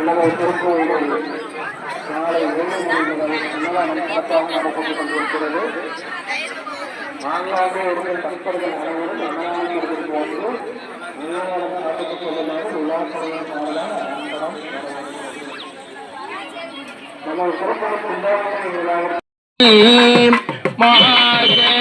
எல்லாமே காலை ஏழு மணி முதல் அன்னதானம் சிறப்பாக நடைபெற்றுக் கொண்டிருக்கிறது மாநிலாக இருக்கிற பக்தர்கள் அனைவரும் அன்னதானம் வந்து அன்னதானம் கொள்ளுமாறு சிறப்பான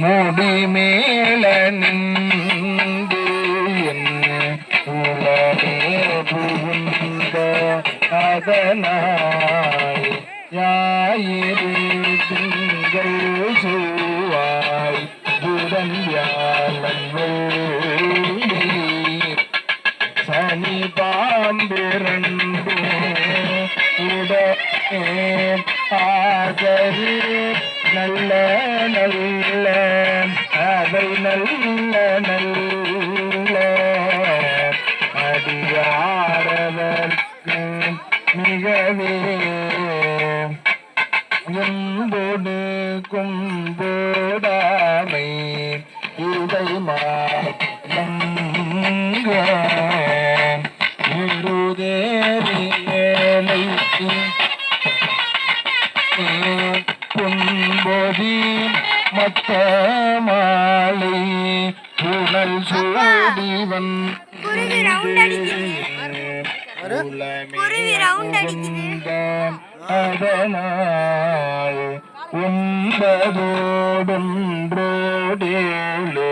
முடி மேல நின்று என்ன அதனாய் ஞாயிறு திங்கள் சுவாய் புதன் வியாழன் உடனே ஆதரி நல்ல நல்ல அவை நல்ல நல்ல. அடியாரவர்க்கு மிகவே கும்போடு கும்போடாமை இதை மாங்க மத்த மாலை புனல் சூடிவன். அதனால் ஒன்பதோடொன்றோடேழு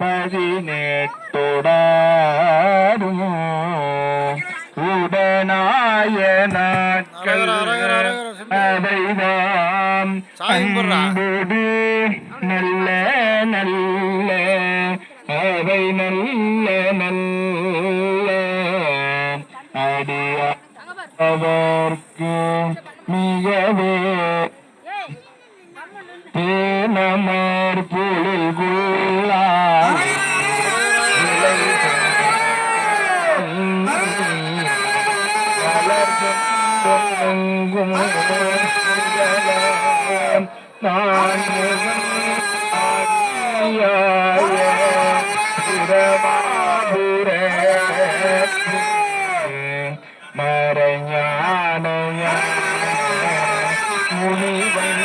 பதினெட்டோடாரும் உடனாய நாட்கள் அவைதாம் அன்போடு நல்ல நல்ல அவை நல்ல நல்ல. அடியாவர்க்கு மிகவே தேனமர் பொழில்குள்ளார் நான் மறைஞானைய முனிவன்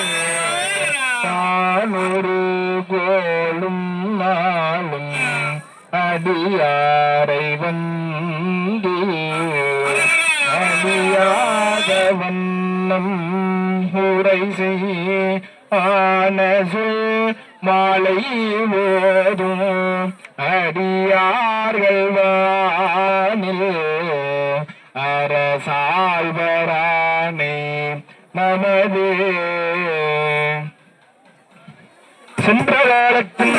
தானொரு கோளும் நாளும் அடியாரை வந்து அடியாத வண்ணம் உரை செய்ய ஓதும் அடியார்கள் வானில் அரசாழ்வரானே நமது சென்ற காலத்தில்